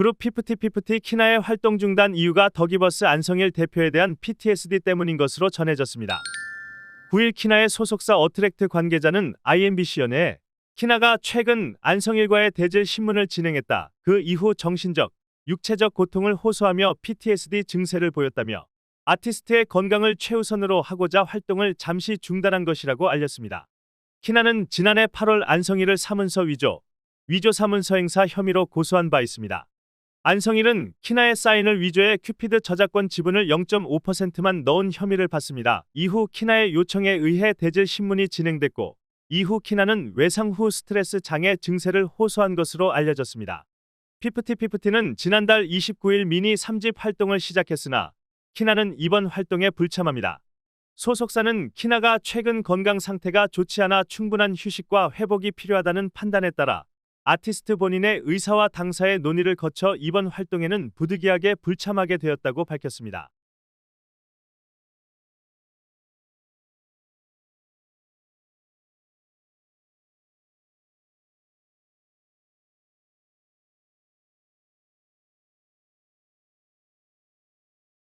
그룹 피프티 피프티 키나의 활동 중단 이유가 더기버스 안성일 대표에 대한 PTSD 때문인 것으로 전해졌습니다. 9일 키나의 소속사 어트랙트 관계자는 IMBC 연에 키나가 최근 안성일과의 대질 신문을 진행했다. 그 이후 정신적, 육체적 고통을 호소하며 PTSD 증세를 보였다며 아티스트의 건강을 최우선으로 하고자 활동을 잠시 중단한 것이라고 알렸습니다. 키나는 지난해 8월 안성일을 사문서 위조, 위조 사문서 행사 혐의로 고소한 바 있습니다. 안성일은 키나의 사인을 위조해 큐피드 저작권 지분을 0.5%만 넣은 혐의를 받습니다. 이후 키나의 요청에 의해 대질 신문이 진행됐고 이후 키나는 외상 후 스트레스 장애 증세를 호소한 것으로 알려졌습니다. 피프티피프티는 지난달 29일 미니 3집 활동을 시작했으나 키나는 이번 활동에 불참합니다. 소속사는 키나가 최근 건강 상태가 좋지 않아 충분한 휴식과 회복이 필요하다는 판단에 따라 아티스트 본인의 의사와 당사의 논의를 거쳐 이번 활동에는 부득이하게 불참하게 되었다고 밝혔습니다.